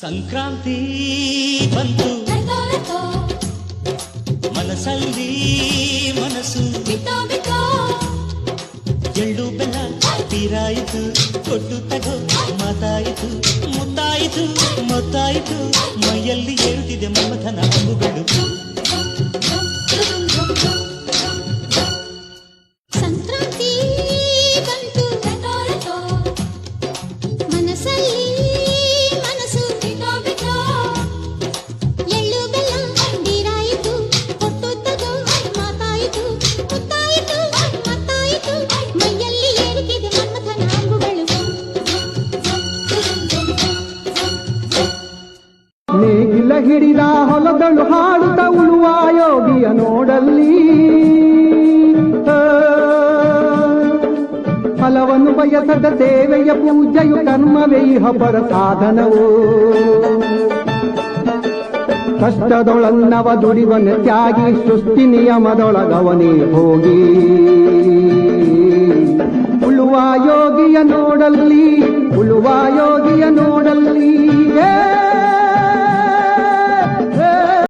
ಸಂಕ್ರಾಂತಿ ಬಂತು. ಮನಸಲ್ಲಿ ಮನಸ್ಸು. ಎಳ್ಳು ಬೆಲ್ಲ ತೀರಾಯಿತು ಕೊಟ್ಟು ತಗೋ ಮಾತಾಯಿತು ಮುತ್ತಾಯಿತು ಮತ್ತಾಯಿತು. ಮೈಯಲ್ಲಿ ಏರುತ್ತಿದೆ ಮಮಥನ ಅಂಬುಗಳು ಹಿಡಿದ ಹೊಲದಳು ಹಾಡುತ್ತ ಉಳುವ ಯೋಗಿಯ ನೋಡಲ್ಲಿ. ಫಲವನ್ನು ಬಯಸದ ಸೇವೆಯ ಪೂಜೆಯು ಕರ್ಮವೇ ಪರ ಸಾಧನವು. ಕಷ್ಟದೊಳನ್ನವ ದುಡಿವನ ತ್ಯಾಗಿ ಸೃಷ್ಟಿ ನಿಯಮದೊಳಗವನೇ ಹೋಗಿ ಉಳುವ ಯೋಗಿಯ ನೋಡಲ್ಲಿ, ಉಳುವ ಯೋಗಿಯ ನೋಡ